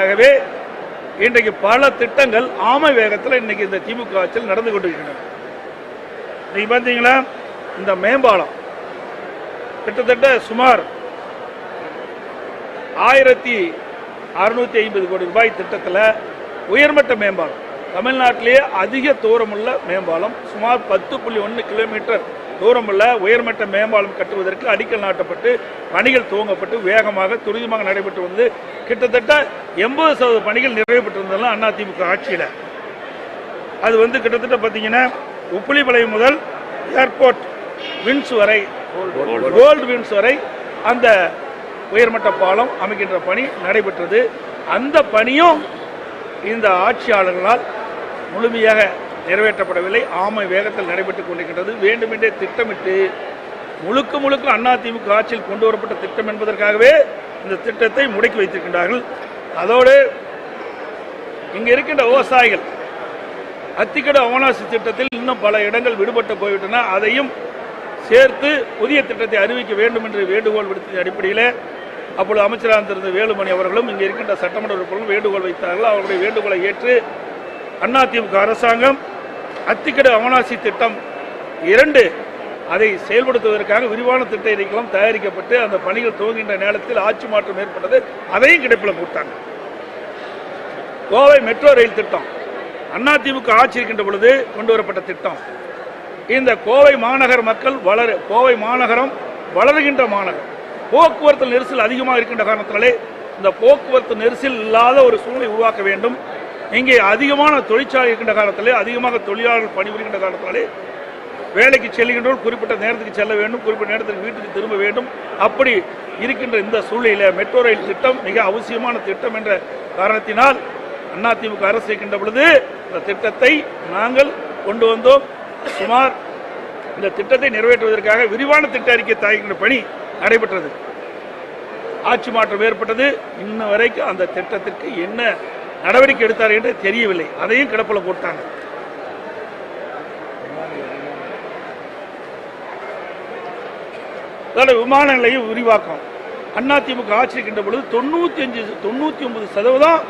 ஆகவே இன்றைக்கு பல திட்டங்கள் ஆமை வேகத்தில் இன்னைக்கு இந்த திமுக ஆட்சியில் நடந்து கொண்டிருக்கின்றன. நீங்க பார்த்தீங்களா? இந்த மேம்பாலம் கிட்டத்தட்ட சுமார் ஆயிரத்தி அறுநூத்தி ஐம்பது கோடி ரூபாய் திட்டத்தில் உயர்மட்ட மேம்பாலம். தமிழ்நாட்டிலேயே அதிக தூரமுள்ள மேம்பாலம் சுமார் பத்து புள்ளி ஒன்று கிலோமீட்டர். தூரமுள்ள உயர்மட்ட மேம்பாலம் கட்டுவதற்கு அடிக்கல் நாட்டப்பட்டு பணிகள் துவங்கப்பட்டு வேகமாக துரிதமாக நடைபெற்று வந்து கிட்டத்தட்ட எண்பது சதவீத பணிகள் நிறைவு பெற்றிருந்ததெல்லாம் அதிமுக ஆட்சியில். அது வந்து கிட்டத்தட்ட பார்த்தீங்கன்னா உப்புளிப்பாளையம் முதல் ஏர்போர்ட் வின்ஸ் வரை கோல்டு வின்ஸ் வரை அந்த உயர்மட்ட பாலம் அமைக்கின்ற பணி நடைபெற்றது. அந்த பணியும் இந்த ஆட்சியாளர்களால் முழுமையாக நிறைவேற்றப்படவில்லை. ஆமை வேகத்தில் நடைபெற்றுக் கொண்டிருக்கின்றது. வேண்டுமென்றே திட்டமிட்டு முழுக்க முழுக்க அண்ணா ஆட்சியில் கொண்டு வரப்பட்ட திட்டம் என்பதற்காகவே இந்த திட்டத்தை முடக்கி வைத்திருக்கின்றார்கள். அதோடு இங்கே இருக்கின்ற விவசாயிகள் அத்திக்கட அவனாசி திட்டத்தில் இன்னும் பல இடங்கள் விடுபட்டு போய்விட்டன. அதையும் சேர்த்து புதிய திட்டத்தை அறிவிக்க வேண்டும் என்று வேண்டுகோள் விடுத்த அடிப்படையில் அப்பொழுது அமைச்சராக இருந்திருந்த வேலுமணி அவர்களும் இங்கே இருக்கின்ற சட்டமன்ற உறுப்பினர்களும் வேண்டுகோள் வைத்தார்கள். அவருடைய வேண்டுகோளை ஏற்று அதிமுக அரசாங்கம் அத்திக்கடு அவனாசி திட்டம் இரண்டு அதை செயல்படுத்துவதற்காக விரிவான திட்ட இணைக்கலாம் தயாரிக்கப்பட்டு அந்த பணிகள் துவங்குகின்ற நேரத்தில் ஆட்சி மாற்றம் ஏற்பட்டது. அதையும் கிடைப்பில் போட்டாங்க. கோவை மெட்ரோ ரயில் திட்டம். அதிமுக ஆட்சி இருக்கின்ற பொழுது கொண்டு வரப்பட்ட திட்டம். இந்த கோவை மாநகர் மக்கள் வளர கோவை மாநகரம் வளர்கின்ற மாநகரம். போக்குவரத்து நெரிசல் அதிகமாக இருக்கின்ற காரணத்தினாலே இந்த போக்குவரத்து நெரிசல் இல்லாத ஒரு சூழ்நிலை உருவாக்க வேண்டும். இங்கே அதிகமான தொழிற்சாலை இருக்கின்ற காலத்திலே அதிகமாக தொழிலாளர்கள் பணிபுரிகின்ற காலத்திலே வேலைக்கு செல்கின்றோர் குறிப்பிட்ட நேரத்துக்கு செல்ல வேண்டும் குறிப்பிட்ட நேரத்துக்கு வீட்டுக்கு திரும்ப வேண்டும். அப்படி இருக்கின்ற இந்த சூழ்நிலையில் மெட்ரோ ரயில் திட்டம் மிக அவசியமான திட்டம் என்ற காரணத்தினால் அதிமுக அரசு இருக்கின்ற பொழுது இந்த திட்டத்தை நாங்கள் கொண்டு வந்தோம். சுமார் இந்த திட்டத்தை நிறைவேற்றுவதற்காக விரிவான திட்ட அறிக்கை தயாரிக்கின்ற பணி நடைபெற்றது. ஆட்சி மாற்றம் ஏற்பட்டது. இன்ன வரைக்கும் அந்த திட்டத்திற்கு என்ன நடவடிக்கை எடுத்தார் என்று தெரியவில்லை. அதையும் கிடப்பில் போட்டாங்க. அதோட விமான நிலையம் விரிவாக்கம். அதிமுக ஆட்சி இருக்கின்ற பொழுது தொண்ணூத்தி அஞ்சு தொண்ணூத்தி ஒன்பது சதவீதம்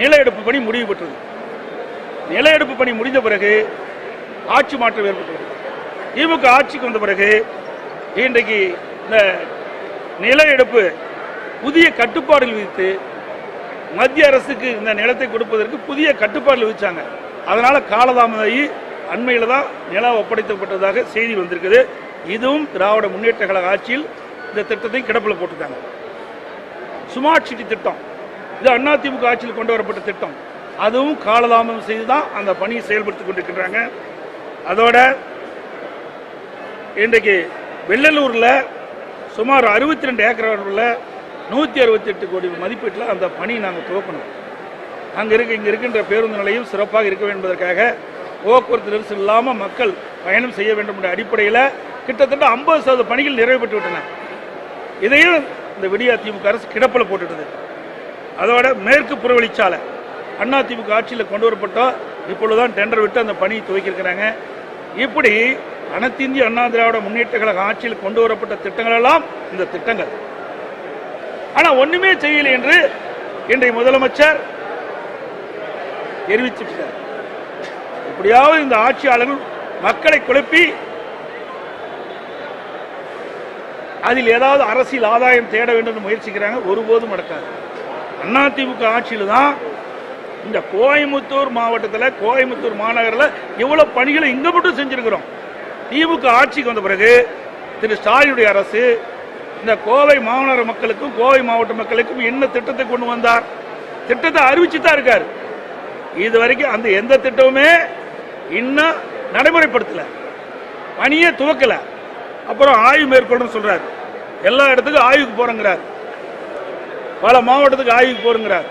நில எடுப்பு பணி முடிவு பெற்றது. நில எடுப்பு பணி முடிந்த பிறகு ஆட்சி மாற்றம் ஏற்பட்டது. திமுக ஆட்சிக்கு வந்த பிறகு இன்றைக்கு இந்த நில எடுப்பு புதிய கட்டுப்பாடுகள் விதித்து மத்திய அரசுக்கு இந்த நிலத்தை கொடுப்பதற்கு புதிய கட்டுப்பாடு விதிச்சாங்க. அதனால காலதாமதாகி அண்மையில் தான் நிலம் ஒப்படைக்கப்பட்டதாக செய்தி வந்திருக்குது. இதுவும் திராவிட முன்னேற்ற கழக ஆட்சியில் இந்த திட்டத்தை கிடப்பில் போட்டுட்டாங்க ஸ்மார்ட் சிட்டி திட்டம். இது அதிமுக ஆட்சியில் கொண்டு வரப்பட்ட திட்டம். அதுவும் காலதாமதம் செய்து தான் அந்த பணியை செயல்படுத்திக் கொண்டிருக்கிறாங்க அதோட இன்றைக்கு வெள்ளலூரில் சுமார் அறுபத்தி ரெண்டு ஏக்கர் உள்ள நூற்றி அறுபத்தி எட்டு கோடி மதிப்பீட்டில் அந்த பணி நாங்கள் துவக்கணும். அங்கே இருக்க இங்கே இருக்கின்ற பேருந்து நிலையம் சிறப்பாக இருக்க என்பதற்காக போக்குவரத்து நெரிசல் இல்லாமல் மக்கள் பயணம் செய்ய வேண்டும் என்ற அடிப்படையில் கிட்டத்தட்ட ஐம்பது சதவீத பணிகள் நிறைவு பெற்று விட்டன இதையும் இந்த விடியா திமுக அரசு கிடப்பில் போட்டுட்டது. அதோட மேற்கு புறவழிச்சாலை அண்ணா திமுக ஆட்சியில் கொண்டு வரப்பட்டோம் இப்பொழுதுதான் டெண்டர் விட்டு அந்த பணியை துவக்கியிருக்கிறாங்க. இப்படி அனைத்திந்திய அண்ணா திராவிட முன்னேற்ற கழக ஆட்சியில் கொண்டு வரப்பட்ட திட்டங்கள் எல்லாம் இந்த திட்டங்கள். ஆனா ஒண்ணுமே செய்யலை என்று இன்றைய முதலமைச்சர் தெரிவிச்சிட்டார் எப்படியாவது இந்த ஆட்சியாளர்கள் மக்களை குழப்பி அதில் ஏதாவது அரசியல் ஆதாயம் தேட வேண்டும் முயற்சிக்கிறாங்க. ஒருபோதும் நடக்காது. அதிமுக ஆட்சியில் தான் இந்த கோயம்புத்தூர் மாவட்டத்தில் கோயம்புத்தூர் மாநகரில் எவ்வளவு பணிகளை இங்க மட்டும் செஞ்சிருக்கிறோம். திமுக ஆட்சிக்கு வந்த பிறகு திரு ஸ்டாலினுடைய அரசு இந்த கோவை மாநகர மக்களுக்கும் கோவை மாவட்ட மக்களுக்கும் என்ன திட்டத்தை கொண்டு வந்தார்? திட்டத்தை அறிவிச்சு தான் இருக்காரு. இது வரைக்கும் அந்த எந்த திட்டமுமே இன்னும் நடைமுறைப்படுத்தல. பணியே துவக்கல. அப்புறம் ஆய்வு மேற்கொள்ளும் சொல்றாரு. எல்லா இடத்துக்கும் ஆய்வுக்கு போறங்கிறார். பல மாவட்டத்துக்கு ஆய்வுக்கு போறங்கிறார்.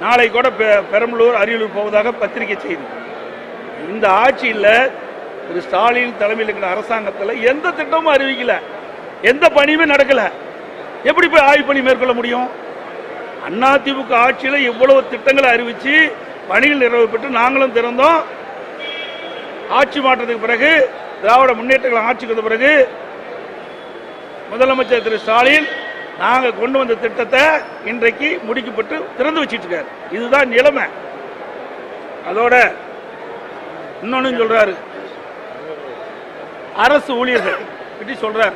நாளை கூட பெ- பெரம்பலூர் அரியலூர் போவதாக பத்திரிகை செய்தி. இந்த ஆட்சியில் திரு ஸ்டாலின் தலைமையில் இருக்கிற அரசாங்கத்தில் எந்த திட்டமும் அறிவிக்கல. எந்த பணியுமே நடக்கல. எப்படி போய் ஆய்வு பணி மேற்கொள்ள முடியும்? அதிமுக ஆட்சியில் இவ்வளவு திட்டங்களை அறிவிச்சு பணிகள் நிறைவேற்று நாங்களும் திறந்தோம். ஆட்சி மாற்றத்துக்கு பிறகு திராவிட முன்னேற்றங்களை ஆட்சிக்கு வந்த பிறகு முதலமைச்சர் திரு ஸ்டாலின் நாங்கள் கொண்டு வந்த திட்டத்தை இன்றைக்கு முடிக்கப்பட்டு திறந்து வச்சிட்டு இருக்காரு. இதுதான் நிலைமை. அதோட இன்னொன்னு சொல்றாரு. அரசு ஊழியர்கள். பற்றி சொல்றார்.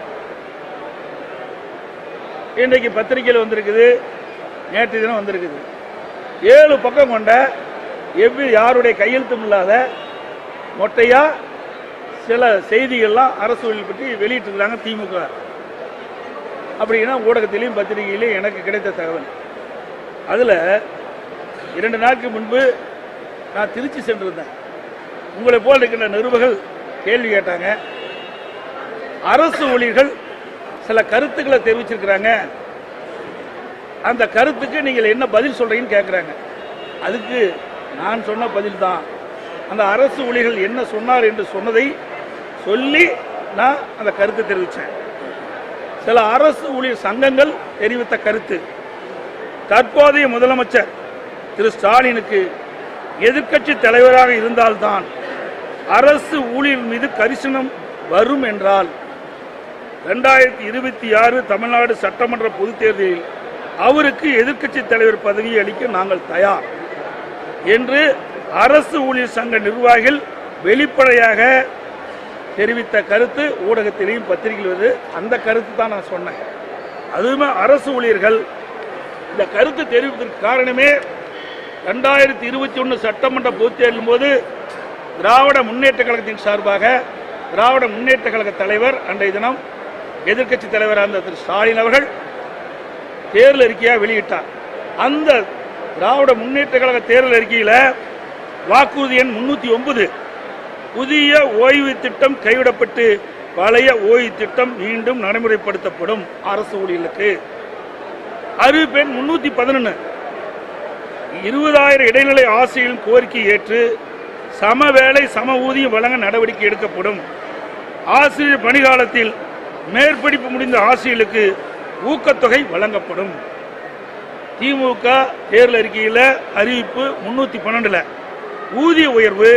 இன்றைக்கு பத்திரிகையில் வந்திருக்குது. நேற்று தினம் வந்திருக்குது. ஏழு பக்கம் கொண்ட எவ்வி யாருடைய கையெழுத்தும் இல்லாத மொட்டையா சில செய்திகள்லாம் அரசு ஊழியர் பற்றி வெளியிட்டிருக்கிறாங்க திமுக. அப்படின்னா ஊடகத்திலையும் பத்திரிகையிலையும் எனக்கு கிடைத்த தகவல். அதில் இரண்டு நாட்கள் முன்பு நான் திருச்சி சென்றிருந்தேன். உங்களை போல் இருக்கின்ற நிருபர்கள் கேள்வி கேட்டாங்க. அரசு ஊழியர்கள் சில கருத்துக்களை தெரிவிச்சிருக்கிறாங்க. அந்த கருத்துக்கு நீங்கள் என்ன பதில் சொல்றீங்கன்னு கேட்குறாங்க அதுக்கு நான் சொன்ன பதில் தான். அந்த அரசு ஊழியர்கள் என்ன சொன்னார் என்று சொன்னதை சொல்லி நான் அந்த கருத்தை தெரிவித்தேன் சில அரசு ஊழியர் சங்கங்கள் தெரிவித்த கருத்து. தற்போதைய முதலமைச்சர் திரு ஸ்டாலினுக்கு எதிர்க்கட்சி தலைவராக இருந்தால்தான் அரசு ஊழியர் மீது கரிசனம் வரும் என்றால் ரெண்டாயிரத்தி இருபத்தி ஆறு தமிழ்நாடு சட்டமன்ற பொதுத் தேர்தலில் அவருக்கு எதிர்க்கட்சி தலைவர் பதவியை அளிக்க நாங்கள் தயார் என்று அரசு ஊழியர் சங்க நிர்வாகிகள் வெளிப்படையாக தெரிவித்த கருத்து ஊடகத்திலையும் பத்திரிகையில் வருது. அந்த கருத்து தான் நான் சொன்னேன். அதுவுமே அரசு ஊழியர்கள் இந்த கருத்து தெரிவிப்பதற்கு காரணமே ரெண்டாயிரத்தி இருபத்தி ஒன்று சட்டமன்ற பொதுத் தேர்தலின் போது திராவிட முன்னேற்ற கழகத்தின் சார்பாக திராவிட முன்னேற்ற கழக தலைவர் அன்றைய தினம் எதிர்கட்சி தலைவராக இருந்த திரு ஸ்டாலின் அவர்கள் தேர்தல் அறிக்கையாக வெளியிட்டார். அந்த திராவிட முன்னேற்ற கழக தேர்தல் அறிக்கையில் வாக்குறுதி எண் முன்னூற்றி ஒன்பது. புதிய ஓய்வு திட்டம் கைவிடப்பட்டு பழைய ஓய்வு திட்டம் மீண்டும் நடைமுறைப்படுத்தப்படும் அரசு ஊழியர்களுக்கு. அறிவிப்பெண் முன்னூற்றி பதினொன்று இருபதாயிரம் இடைநிலை ஆசிரியர்களின் கோரிக்கை ஏற்று சம வேலை சம ஊதியம் வழங்க நடவடிக்கை எடுக்கப்படும். ஆசிரியர் பணிகாலத்தில் மேற்படிப்பு முடிந்த ஆசிரியர்களுக்கு ஊக்கத்தொகை வழங்கப்படும். திமுக தேர்தல் அறிக்கையில் அறிவிப்பு முன்னூற்றி பன்னெண்டில். ஊதிய உயர்வு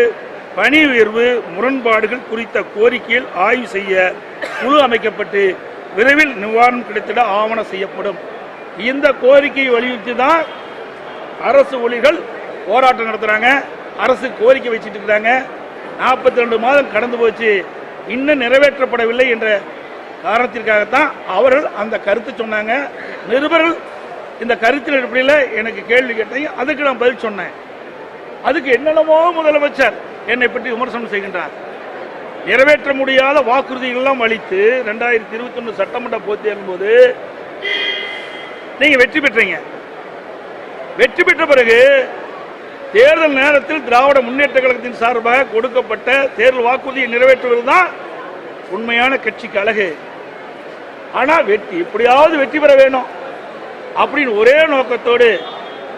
பணி உயர்வு முரண்பாடுகள் குறித்த கோரிக்கையில் ஆய்வு செய்ய குழு அமைக்கப்பட்டு விரைவில் நிவாரணம் கிடைத்திட ஆவணம் செய்யப்படும். இந்த கோரிக்கையை வலியுறுத்தி தான் அரசு ஊழியர்கள் போராட்டம் நடத்துறாங்க. அரசு கோரிக்கை வச்சுட்டு இருக்கிறாங்க நாற்பத்தி ரெண்டு மாதம் கடந்து போச்சு. இன்னும் நிறைவேற்றப்படவில்லை என்ற காரணத்திற்காகத்தான் அவர்கள் அந்த கருத்து சொன்னாங்க. நிருபர்கள் இந்த கருத்தின் அடிப்படையில் எனக்கு கேள்வி கேட்டையும் அதுக்கு நான் பதில் சொன்னேன். அதுக்கு என்னென்னமோ முதலமைச்சர் என்னை பற்றி விமர்சனம் செய்கின்றார். நிறைவேற்ற முடியாத வாக்குறுதிகள்லாம் அளித்து ரெண்டாயிரத்தி இருபத்தி ஒன்று சட்டமன்ற பொதுத் தேர்தல் போது நீங்க வெற்றி பெற்றீங்க. வெற்றி பெற்ற பிறகு தேர்தல் நேரத்தில் திராவிட முன்னேற்ற கழகத்தின் சார்பாக கொடுக்கப்பட்ட தேர்தல் வாக்குறுதியை நிறைவேற்றுவது தான் உண்மையான கட்சிக்கு அழகு. ஆனால் வெற்றி எப்படியாவது வெற்றி பெற வேணும். அப்படின்னு ஒரே நோக்கத்தோடு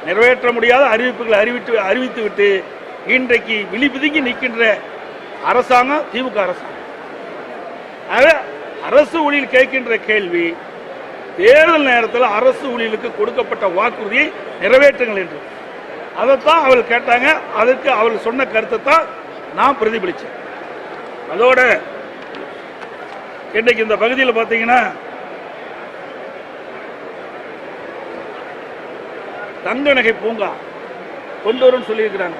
நிறைவேற்ற முடியாத அறிவிப்புகளை அறிவித்து அறிவித்து விட்டு இன்றைக்கு விழிப்புதுங்கி நிற்கின்ற அரசாங்கம் திமுக அரசாங்கம். அரசு ஊழியர் கேட்கின்ற கேள்வி தேர்தல் நேரத்தில் அரசு ஊழியலுக்கு கொடுக்கப்பட்ட வாக்குறுதியை நிறைவேற்றுங்கள் என்று. அதைத்தான் அவள் கேட்டாங்க. அதற்கு அவள் சொன்ன கருத்தை தான் நான் பிரதிபலித்தேன் அதோட இன்றைக்கு இந்த பகுதியில் பார்த்தீங்கன்னா தங்க நகை பூங்கா கொண்டு வரும்னு சொல்லியிருக்கிறாங்க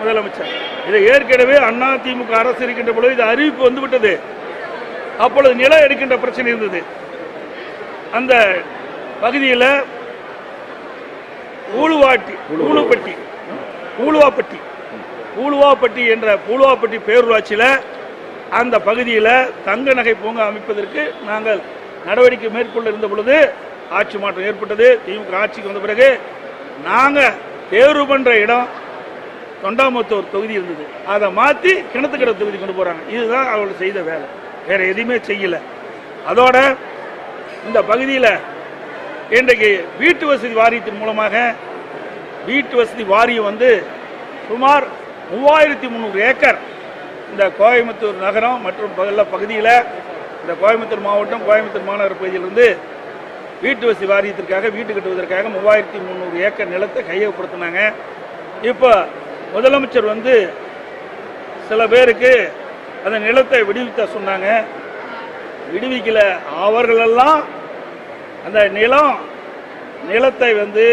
முதலமைச்சர். இதை ஏற்கனவே அண்ணா திமுக அரசு இருக்கின்ற பொழுது இது அறிவிப்பு வந்துவிட்டது. அப்பொழுது நிலம் எடுக்கின்ற பிரச்சனை இருந்தது. அந்த பகுதியில் ஊழுவாட்டி ஊழுப்பட்டி ஊழுவாப்பட்டி ஊழுவாப்பட்டி என்ற பூலுவாப்பட்டி பேரூராட்சியில் அந்த பகுதியில் தங்க நகை பூங்கா அமைப்பதற்கு நாங்கள் நடவடிக்கை மேற்கொள்ள இருந்த பொழுது ஆட்சி மாற்றம் ஏற்பட்டது. திமுக ஆட்சிக்கு வந்த பிறகு நாங்கள் தேர்வு பண்ற இடம் தொண்டாமுத்தூர் தொகுதி இருந்தது. அதை மாற்றி கிணத்துக்கடை தொகுதி கொண்டு போகிறாங்க இதுதான் அவர்கள் செய்த வேலை. வேற எதுவுமே செய்யல. அதோட இந்த பகுதியில் இன்றைக்கு வீட்டு வசதி வாரியத்தின் மூலமாக வீட்டு வசதி வாரியம் வந்து சுமார் மூவாயிரத்தி முந்நூறு ஏக்கர் இந்த கோயம்புத்தூர் நகரம் மற்றும் பல பகுதியில் இந்த கோயம்புத்தூர் மாவட்டம் கோயம்புத்தூர் மாநகர பகுதியிலிருந்து வீட்டு வசதி வாரியத்திற்காக வீட்டு கட்டுவதற்காக மூவாயிரத்தி முந்நூறு ஏக்கர் நிலத்தை கையகப்படுத்தினாங்க. இப்போ முதலமைச்சர் வந்து சில பேருக்கு அந்த நிலத்தை விடுவித்த சொன்னாங்க. விடுவிக்கல. அவர்களெல்லாம் அந்த நிலம் நிலத்தை வந்து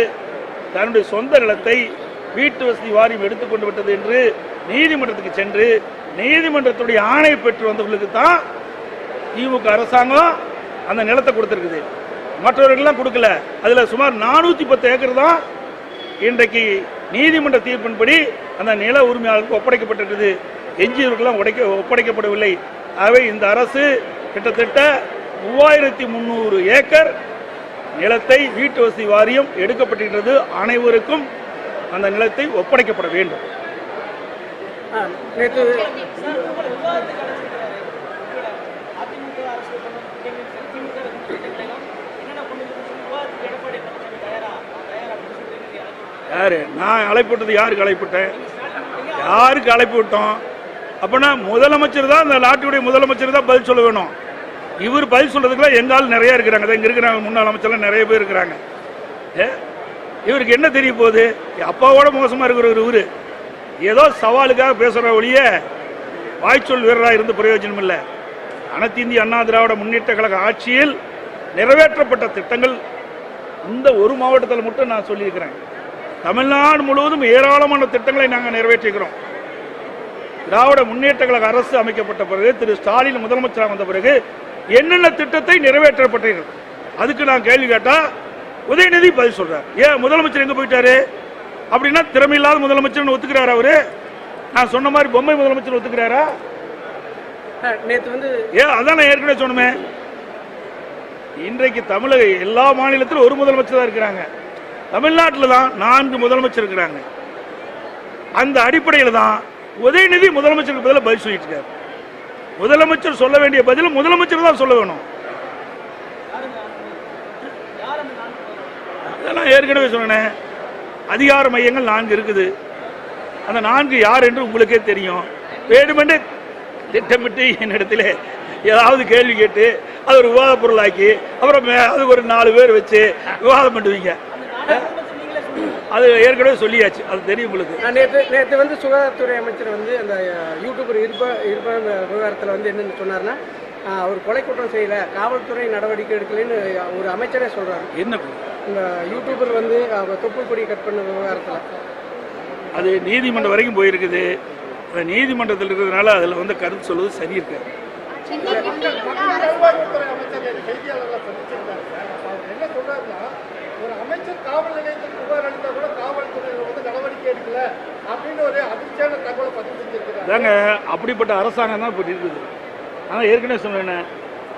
தன்னுடைய சொந்த நிலத்தை வீட்டு வசதி வாரியம் எடுத்துக்கொண்டு விட்டது என்று நீதிமன்றத்துக்கு சென்று நீதிமன்றத்துடைய ஆணை பெற்று வந்தவர்களுக்கு தான் திமுக அரசாங்கம் அந்த நிலத்தை கொடுத்துருக்குது. மற்றவர்கள்லாம் கொடுக்கல. அதில் சுமார் நானூற்றி பத்து ஏக்கர் தான் இன்றைக்கு நீதிமன்ற தீர்ப்பின்படி அந்த நில உரிமையாளருக்கு ஒப்படைக்கப்பட்டிருக்குது எஞ்சியவர்கள்லாம் உடைக்க ஒப்படைக்கப்படவில்லை. ஆகவே இந்த அரசு கிட்டத்தட்ட மூவாயிரத்தி முந்நூறு ஏக்கர் நிலத்தை வீட்டு வசதி வாரியம் எடுக்கப்பட்டிருக்கிறது அனைவருக்கும் அந்த நிலத்தை ஒப்படைக்கப்பட வேண்டும். நேற்று அதிமுக அரசு கொண்டு வந்த திட்டங்கள் திமுக அரசு கொண்டு வந்த திட்டங்கள் என்னென்ன கொண்டு வந்து விவாதத்துக்கு எடப்பாடி பழனிசாமி தயாரா தயாரா அப்படின்னு சொல்லிட்டு எனக்கு யாரு? நான் அழைப்பிட்டது யாருக்கு அழைப்பிட்டேன்? யாருக்கு அழைப்பு விட்டோம் அப்பனா முதலமைச்சர் தான் இந்த நாட்டுடைய முதலமைச்சர் தான் பதில் சொல்ல வேணும். இவர் பதில் சொல்றதுக்குலாம் எங்க ஆள் நிறைய இருக்கிறாங்க. அதான் இங்க இருக்கிறாங்க முன்னாள் அமைச்சர்லாம் நிறைய பேர் இருக்கிறாங்க. ஏ? இவருக்கு என்ன தெரிய போகுது? அப்பாவோட மோசமா இருக்கிற ஒரு இவரு. ஏதோ சவாலுக்காக பேசுற ஒழிய வாய்ச்சொல் வீரராக இருந்து பிரயோஜனம் இல்லை. அனைத்து இந்திய அண்ணா திராவிட முன்னேற்ற கழக ஆட்சியில் நிறைவேற்றப்பட்ட திட்டங்கள் இந்த ஒரு மாவட்டத்தில் மட்டும் நான் சொல்லியிருக்கிறேன். தமிழ்நாடு முழுவதும் ஏராளமான திட்டங்களை நாங்கள் நிறைவேற்றிக்கிறோம் திராவிட முன்னேற்ற கழக அரசு அமைக்கப்பட்ட பிறகு திரு ஸ்டாலின் முதலமைச்சராக வந்த பிறகு என்னென்ன திட்டத்தை நிறைவேற்றப்பட்டீர்கள்? அதுக்கு நான் கேள்வி கேட்டா உதயநிதி பதில் சொல்றார். ஏன் முதலமைச்சர் எங்க போயிட்டாரு? அப்படின்னா திறமையில்லாத முதலமைச்சர்னு ஒத்துக்கிறாரா அவரு? நான் சொன்ன மாதிரி பொம்மை முதலமைச்சர் ஒத்துக்கிறாரா? நேற்று வந்து ஏன் அதான் நான் ஏற்கனவே சொன்னமே இன்றைக்கு தமிழக எல்லா மாநிலத்திலும் ஒரு முதலமைச்சர் தான் இருக்கிறாங்க. தமிழ்நாட்டில் தான் நான்கு முதலமைச்சர் இருக்கிறாங்க. அந்த அடிப்படையில் தான் உதயநிதி முதலமைச்சருக்கு பதிலாக பதில் சொல்லிட்டு இருக்காரு முதலமைச்சர் சொல்ல வேண்டிய பதில் முதலமைச்சர் தான் சொல்ல வேணும். அதெல்லாம் ஏற்கனவே சொன்னேன். அதிகார மையங்கள் நான்கு இருக்குது. அந்த நான்கு யார் என்று உங்களுக்கே தெரியும். வேண்டுமென்றே திட்டமிட்டு என்னிடத்தில் ஏதாவது கேள்வி கேட்டு அது ஒரு விவாத பொருளாக்கி அப்புறம் மே- ஒரு நாலு பேர் வச்சு விவாதம் பண்ணுவீங்க. அது ஏற்கனவே சொல்லியாச்சு அது தெரியும் உங்களுக்கு நேற்று நேற்று வந்து சுகாதாரத்துறை அமைச்சர் வந்து அந்த யூடியூபர் இருப்ப இருப்ப விவகாரத்தில் வந்து என்னன்னு சொன்னார்னா அவர் கொலை குற்றம் செய்யல காவல்துறை நடவடிக்கை எடுக்கலைன்னு ஒரு அமைச்சரே சொல்றாரு என்ன இந்த யூடியூபர் வந்து அவர் தொப்புள் கொடி கட் பண்ண விவகாரத்தில் அது நீதிமன்றம் வரைக்கும் போயிருக்குது அந்த நீதிமன்றத்தில் இருக்கிறதுனால அதில் வந்து கருத்து சொல்வது சரி இருக்காது என்ன சொல்றாருன்னா ஒரு அமைச்சர் காவல் நிலையத்தில் புகார் அளித்தா கூட காவல்துறையினர் வந்து நடவடிக்கை எடுக்கல அப்படின்னு ஒரு அதிர்ச்சியான தகவலை பதிவு செஞ்சிருக்கிறார். அப்படிப்பட்ட அரசாங்கம் தான் இப்போ இருக்குது ஆனால் ஏற்கனவே சொன்னேன்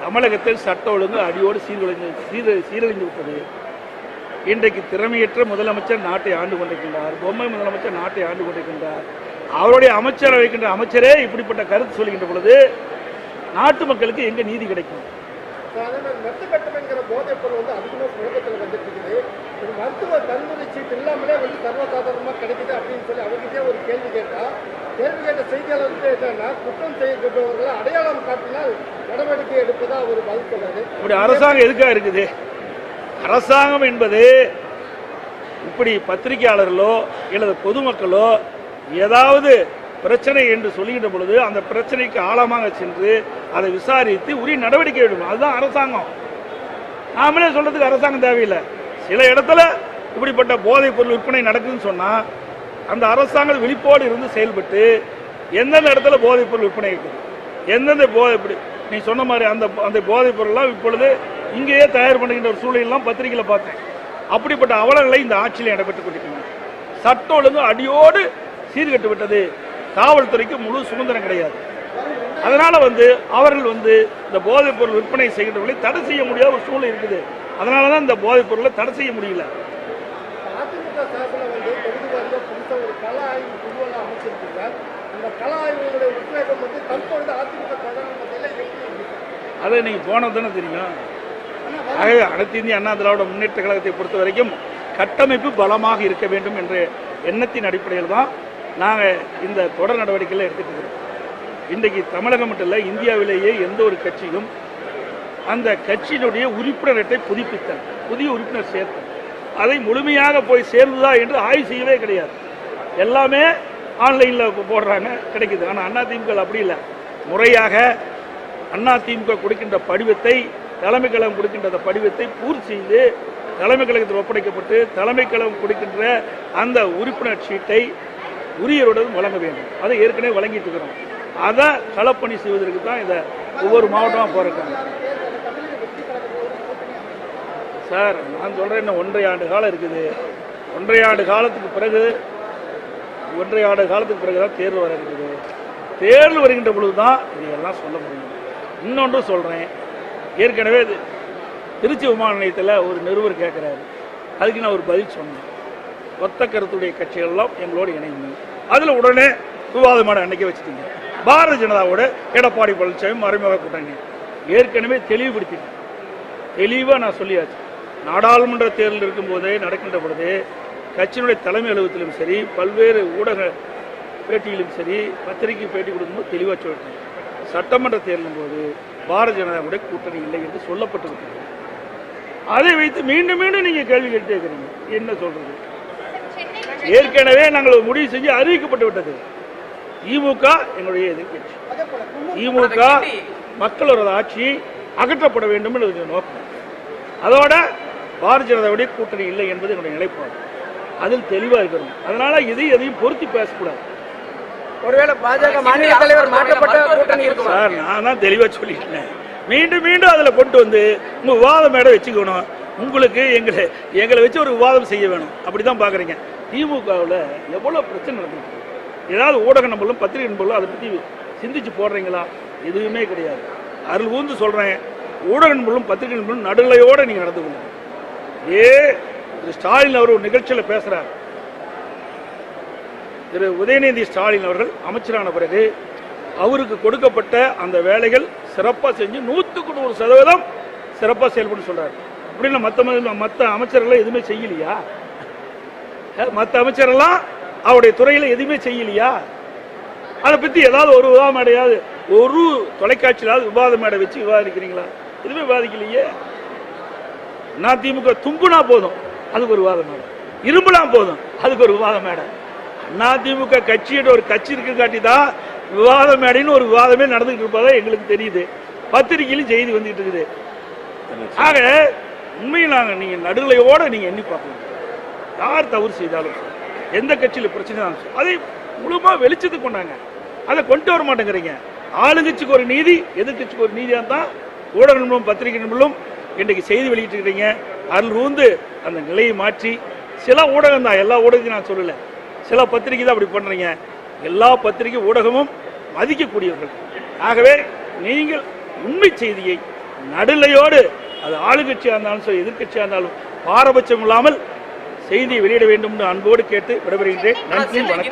தமிழகத்தில் சட்ட ஒழுங்கு அடியோடு சீர்குலைந்து சீர சீரழிந்து விட்டது. இன்றைக்கு திறமையற்ற முதலமைச்சர் நாட்டை ஆண்டு கொண்டிருக்கின்றார். பொம்மை முதலமைச்சர் நாட்டை ஆண்டு கொண்டிருக்கின்றார். அவருடைய அமைச்சர் வைக்கின்ற அமைச்சரே இப்படிப்பட்ட கருத்து சொல்கின்ற பொழுது நாட்டு மக்களுக்கு எங்கே நீதி கிடைக்கும்? அதனால் மாதிரி மெத்தகட்டம் போதைப் பொருள் வந்து அதிகமாக புழக்கத்தில் வந்துட்டு இருக்குது ஒரு மருத்துவ தன்முறை சீட்டு இல்லாமலே வந்து சர்வசாதாரணமாக கிடைக்குது அப்படின்னு சொல்லி அவர்கிட்டே ஒரு கேள்வி கேட்டால் கேள்வி கேட்ட செய்தியாளருக்கு என்னன்னா குற்றம் செய்யப்பட்டவர்களை அடையாளம் காட்டினால் நடவடிக்கை எடுப்பதா அவர் பதில் சொன்னாரு இப்படி அரசாங்கம் எதுக்காக இருக்குது? அரசாங்கம் என்பது இப்படி பத்திரிகையாளர்களோ அல்லது பொதுமக்களோ ஏதாவது பிரச்சனை என்று சொல்லுகின்ற பொழுது அந்த பிரச்சனைக்கு ஆழமாக சென்று அதை விசாரித்து உரிய நடவடிக்கை எடுக்கணும். அதுதான் அரசாங்கம். நாமளே சொல்றதுக்கு அரசாங்கம் தேவையில்லை. சில இடத்துல இப்படிப்பட்ட போதைப் பொருள் விற்பனை நடக்குதுன்னு சொன்னா அந்த அரசாங்கம் விழிப்போடு இருந்து செயல்பட்டு எந்தெந்த இடத்துல போதைப் பொருள் விற்பனை இருக்குது? எந்தெந்த போதை இப்படி நீ சொன்ன மாதிரி அந்த அந்த போதைப் பொருள்லாம் இப்பொழுது இங்கேயே தயார் பண்ணுகின்ற ஒரு சூழலெல்லாம் பத்திரிகையில் பார்த்தேன். அப்படிப்பட்ட அவலங்களை இந்த ஆட்சியில் இடம்பெற்றுக் கொண்டிருக்கின்றன சட்டம் ஒழுங்கு அடியோடு சீர்கெட்டு விட்டது. காவல்துறைக்கு முழு சுதந்திரம் கிடையாது. அதனால வந்து அவர்கள் வந்து இந்த போதைப் பொருள் விற்பனை செய்கின்றவர்களை தடை செய்ய முடியாத ஒரு சூழ்நிலை இருக்குது. அதனால தான் இந்த போதைப் பொருளை தடை செய்ய முடியல. அதை நீங்கள் போனது தானே தெரியும். ஆகவே அனைத்து இந்திய அண்ணா திராவிட முன்னேற்ற கழகத்தை பொறுத்த வரைக்கும் கட்டமைப்பு பலமாக இருக்க வேண்டும் என்ற எண்ணத்தின் அடிப்படையில் தான் நாங்கள் இந்த தொடர் நடவடிக்கைகளை எடுத்துட்டு இருக்கிறோம். இன்றைக்கு தமிழகம் மட்டும் இல்லை இந்தியாவிலேயே எந்த ஒரு கட்சியும் அந்த கட்சியினுடைய உறுப்பினர் புதுப்பித்தல் புதிய உறுப்பினர் சேர்த்தல். அதை முழுமையாக போய் சேர்ந்ததா என்று ஆய்வு செய்யவே கிடையாது. எல்லாமே ஆன்லைனில் போடுறாங்க கிடைக்குது. ஆனால் அண்ணா திமுக அப்படி இல்லை. முறையாக அண்ணா திமுக கொடுக்கின்ற படிவத்தை தலைமை கழகம் கொடுக்கின்ற அந்த படிவத்தை பூர்த்தி செய்து தலைமை கழகத்தில் ஒப்படைக்கப்பட்டு தலைமை கழகம் கொடுக்கின்ற அந்த உறுப்பினர் சீட்டை உரியருடன் வழங்க வேண்டும். அதை ஏற்கனவே வழங்கிட்டு இருக்கிறோம். அதை களப்பணி செய்வதற்கு தான் இதை ஒவ்வொரு மாவட்டமாக போயிருக்காங்க சார் நான் சொல்கிறேன் இன்னும் ஒன்றை ஆண்டு காலம் இருக்குது. ஒன்றை ஆண்டு காலத்துக்கு பிறகு ஒன்றை ஆண்டு காலத்துக்கு பிறகு தான் தேர்வு வர இருக்குது. தேர்வு வருகின்ற பொழுது தான் இதையெல்லாம் சொல்ல முடியும். இன்னொன்று சொல்கிறேன் ஏற்கனவே இது திருச்சி விமான நிலையத்தில் ஒரு நிருபர் கேட்குறாரு அதுக்கு நான் ஒரு பதில் சொன்னேன். ஒத்த கருத்துடைய கட்சிகள்லாம் எங்களோடு இணைந்து. அதில் உடனே விவாதமான அன்னைக்கு வச்சுட்டீங்க. பாரதிய ஜனதாவோட எடப்பாடி பழனிசாமி மறைமுக கூட்டணி. ஏற்கனவே தெளிவுபடுத்திட்டேன். தெளிவாக நான் சொல்லியாச்சு. நாடாளுமன்ற தேர்தல் இருக்கும்போதே நடக்கின்ற பொழுது கட்சியினுடைய தலைமை அலுவலகத்திலும் சரி பல்வேறு ஊடக பேட்டியிலும் சரி பத்திரிகை பேட்டி கொடுக்கும்போது தெளிவாக சொல்லிட்டேன். சட்டமன்ற தேர்தலும் போது பாரதிய ஜனதாவுடைய கூட்டணி இல்லை என்று சொல்லப்பட்டிருக்கிறது. அதை வைத்து மீண்டும் மீண்டும் நீங்கள் கேள்வி கேட்டு இருக்கிறீங்க. என்ன சொல்றது? ஏற்கனவே நாங்கள் முடிவு செஞ்சு அறிவிக்கப்பட்டு விட்டது. திமுக எங்களுடைய எதிர்க்கட்சி. திமுக மக்களோட ஆட்சி அகற்றப்பட வேண்டும் என்பது நோக்கம். அதோட பாரதிய ஜனதாவுடைய கூட்டணி இல்லை என்பது என்னுடைய நிலைப்பாடு. அதில் தெளிவாக இருக்கிறோம் அதனால இதை எதையும் பொருத்தி பேசக்கூடாது. ஒருவேளை பாஜக மாநில தலைவர் மாற்றப்பட்ட கூட்டணி இருக்குமா? சார் நான் தான் தெளிவாக சொல்லிட்டேன். மீண்டும் மீண்டும் அதில் கொண்டு வந்து உங்கள் விவாத மேடை வச்சுக்கணும். உங்களுக்கு எங்களை எங்களை வச்சு ஒரு விவாதம் செய்ய வேணும். அப்படி தான் பார்க்குறீங்க திமுகவில் எவ்வளோ பிரச்சனை நடந்துருக்கு? ஏதாவது ஊடக நம்பளும் பத்திரிகை நம்பளும் அதை பற்றி சிந்திச்சு போடுறீங்களா? எதுவுமே கிடையாது. அருள் ஊந்து சொல்கிறேன் ஊடக நம்பளும் பத்திரிகை நம்பளும் நடுநிலையோடு நீங்கள் நடந்துக்கணும் ஏ திரு ஸ்டாலின் அவர் ஒரு நிகழ்ச்சியில் பேசுகிறார் திரு உதயநிதி ஸ்டாலின் அவர்கள் அமைச்சரான பிறகு அவருக்கு கொடுக்கப்பட்ட அந்த வேலைகள் சிறப்பாக செஞ்சு நூற்றுக்கு நூறு சதவீதம் சிறப்பாக செயல்பட்டு சொல்றாரு. அப்படின்னு மற்ற மற்ற அமைச்சர்களை எதுவுமே செய்யலையா? மற்ற அமைச்சரெல்லாம் அவருடைய துறையில் எதுவுமே செய்யலையா? அதை பற்றி ஏதாவது ஒரு விவாதம் மேடையாவது ஒரு தொலைக்காட்சியிலாவது விவாத மேடை வச்சு விவாதிக்கிறீங்களா? எதுவுமே விவாதிக்கலையே. நான் திமுக தும்புனா போதும் அதுக்கு ஒரு விவாத மேடை. இரும்புனா போதும் அதுக்கு ஒரு விவாத மேடை. திமுக கட்சியோட ஒரு கட்சி இருக்கு காட்டி தான் விவாத மேடைன்னு ஒரு விவாதமே நடந்துகிட்டு இருப்பதா எங்களுக்கு தெரியுது. பத்திரிகையிலும் செய்தி வந்துகிட்டு இருக்குது. ஆக உண்மையை நாங்கள் நீங்கள் நடுநிலையோட நீங்கள் எண்ணி பார்க்கணும். யார் தவறு செய்தாலும் எந்த கட்சியில் பிரச்சனை அதை முழுமா வெளிச்சத்துக்கு கொண்டாங்க. அதை கொண்டு வர மாட்டேங்கிறீங்க. ஆளுங்கட்சிக்கு ஒரு நீதி எதிர்கட்சிக்கு ஒரு நீதியாக தான் ஊடக நிபுணம் பத்திரிகை நிபுணம் இன்றைக்கு செய்தி வெளியிட்டிருக்கிறீங்க. அருள் ரூந்து அந்த நிலையை மாற்றி சில ஊடகம் தான் எல்லா ஊடகத்தையும் நான் சொல்லலை. சில பத்திரிகை தான் அப்படி பண்ணுறீங்க எல்லா பத்திரிகை ஊடகமும் மதிக்கக்கூடியவர்கள். ஆகவே நீங்கள் உண்மை செய்தியை நடுநிலையோடு அது ஆளுங்கட்சியாக இருந்தாலும் சரி எதிர்க்கட்சியாக இருந்தாலும் பாரபட்சம் இல்லாமல் செய்தியை வெளியிட வேண்டும் என்று அன்போடு கேட்டு விடைபெறுகின்றேன். நன்றி வணக்கம்.